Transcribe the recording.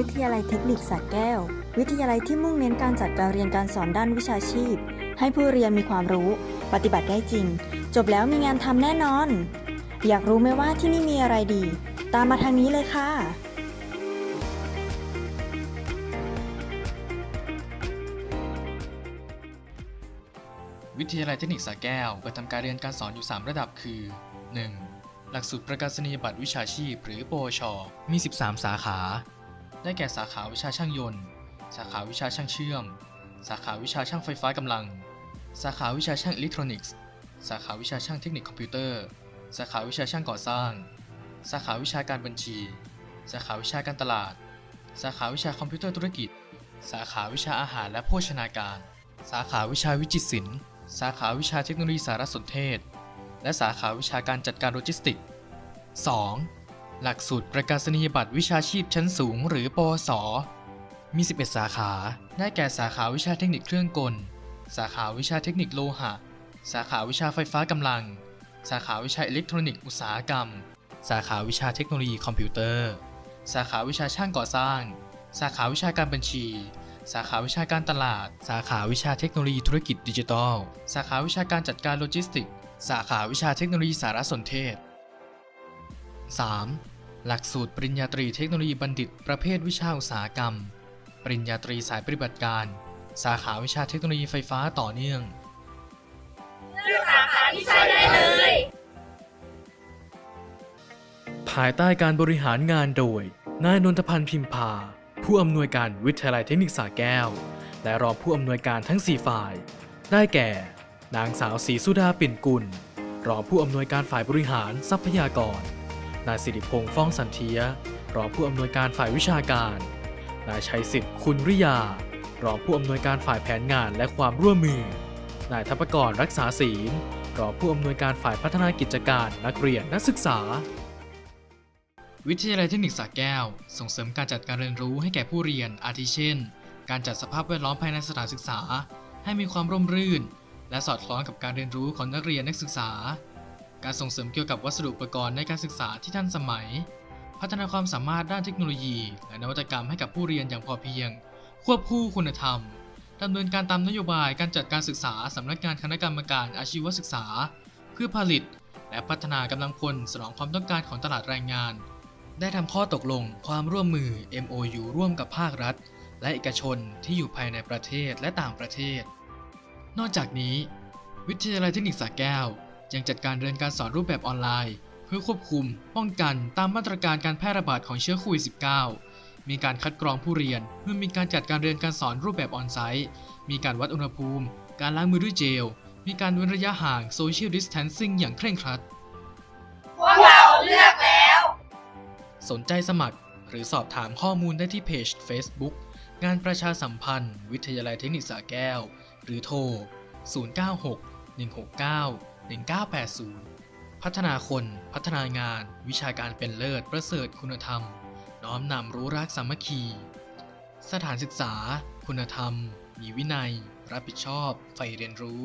วิทยาลัยเทคนิคสระแก้ว วิทยาลัยที่มุ่งเน้นการจัดการเรียนการสอนด้านวิชาชีพ ให้ผู้เรียนมีความรู้ ปฏิบัติได้จริง จบแล้วมีงานทำแน่นอน อยากรู้ไหมว่าที่นี่มีอะไรดี ตามมาทางนี้เลยค่ะวิทยาลัยเทคนิคสระแก้วเปิดทำการเรียนการสอนอยู่ 3 ระดับคือ 1. หลักสูตรประกาศนียบัตรวิชาชีพ หรือปวช มี 13 สาขา ได้แก่สาขาวิชาช่างยนต์ สาขาวิชาช่างเชื่อม สาขาวิชาช่างไฟฟ้ากำลัง สาขาวิชาช่างอิเล็กทรอนิกส์ สาขาวิชาช่างเทคนิคคอมพิวเตอร์ สาขาวิชาช่างก่อสร้าง สาขาวิชาการบัญชี สาขาวิชาการตลาด สาขาวิชาคอมพิวเตอร์ธุรกิจ สาขาวิชาอาหารและโภชนาการ สาขาวิชาวิจิตรศิลป์ สาขาวิชาเทคโนโลยีสารสนเทศ และสาขาวิชาการจัดการโลจิสติกส์ 2. หลักสูตรประกาศนียบัตรวิชาชีพชั้นสูง หรือปวสมี 11 สาขา ได้แก่สาขาวิชาเทคนิคเครื่องกล สาขาวิชาเทคนิคโลหะ สาขาวิชาไฟฟ้ากำลัง สาขาวิชาอิเล็กทรอนิกส์อุตสาหกรรม สาขาวิชาเทคโนโลยีคอมพิวเตอร์ สาขาวิชาช่างก่อสร้าง สาขาวิชาการบัญชี สาขาวิชาการตลาด สาขาวิชาเทคโนโลยีธุรกิจดิจิทัล สาขาวิชาการจัดการโลจิสติกส์สาขาวิชาเทคโนโลยีสารสนเทศ 3. หลักสูตรปริญญาตรีเทคโนโลยีบัณฑิต ประเภทวิชาอุตสาหกรรม ปริญญาตรีสายปฏิบัติการ สาขาวิชาเทคโนโลยีไฟฟ้าต่อเนื่องภายใต้การบริหารงานโดย นายนนทพันธ์พิมพา ผู้อำนวยการวิทยาลัยเทคนิคสระแก้ว และรองผู้อำนวยการทั้ง 4 ฝ่าย ได้แก่ นางสาวศรีสุดาปิ่นกุล รองผู้อำนวยการฝ่ายบริหารทรัพยากร นายสิริพงษ์ฟ้องสันเทีย รองผู้อำนวยการฝ่ายวิชาการ นายชัยสิทธิ์คุณริยา รองผู้อำนวยการฝ่ายแผนงานและความร่วมมือ นายทัพกรรักษาศีล รองผู้อำนวยการฝ่ายพัฒนากิจการนักเรียนนักศึกษา วิทยาลัยเทคนิคสระแก้ว ส่งเสริมการจัดการเรียนรู้ให้แก่ผู้เรียน อาทิเช่น การจัดสภาพแวดล้อมภายในสถานศึกษา ให้มีความร่มรื่น และสอดคล้องกับการเรียนรู้ของนักเรียนนักศึกษา การส่งเสริมเกี่ยวกับวัสดุอุปกรณ์ในการศึกษาที่ทันสมัย พัฒนาความสามารถด้านเทคโนโลยี และนวัตกรรมให้กับผู้เรียนอย่างพอเพียง ควบคู่คุณธรรมดำเนินการตามนโยบายการจัดการศึกษาสำนักงานคณะกรรมการอาชีวศึกษา เพื่อผลิต และพัฒนากำลังพลสนองความต้องการของตลาดแรงงาน ได้ทำข้อตกลงความร่วมมือ MOU ร่วมกับภาครัฐ และเอกชนที่อยู่ภายในประเทศและต่างประเทศ นอกจากนี้ วิทยาลัยเทคนิคสระแก้ว ยังจัดการเรียนการสอนรูปแบบออนไลน์ เพื่อควบคุม ป้องกันตามมาตรการการแพร่ระบาดของเชื้อโควิด -19 มีการคัดกรองผู้เรียนเมื่อมีการจัดการเรียนการสอนรูปแบบออนไซต์ มีการวัดอุณหภูมิ การล้างมือด้วยเจล มีการเว้นระยะห่าง Social Distancing อย่างเคร่งครัด พวกเราเลือกแล้ว สนใจสมัครหรือสอบถามข้อมูลได้ที่เพจ Facebook งานประชาสัมพันธ์ วิทยาลัยเทคนิคสระแก้ว หรือโทร 096 169 1980 พัฒนาคนพัฒนางาน วิชาการเป็นเลิศประเสริฐคุณธรรม น้อมนำรู้รักสามัคคี สถานศึกษา คุณธรรม มีวินัย รับผิดชอบ ใฝ่เรียนรู้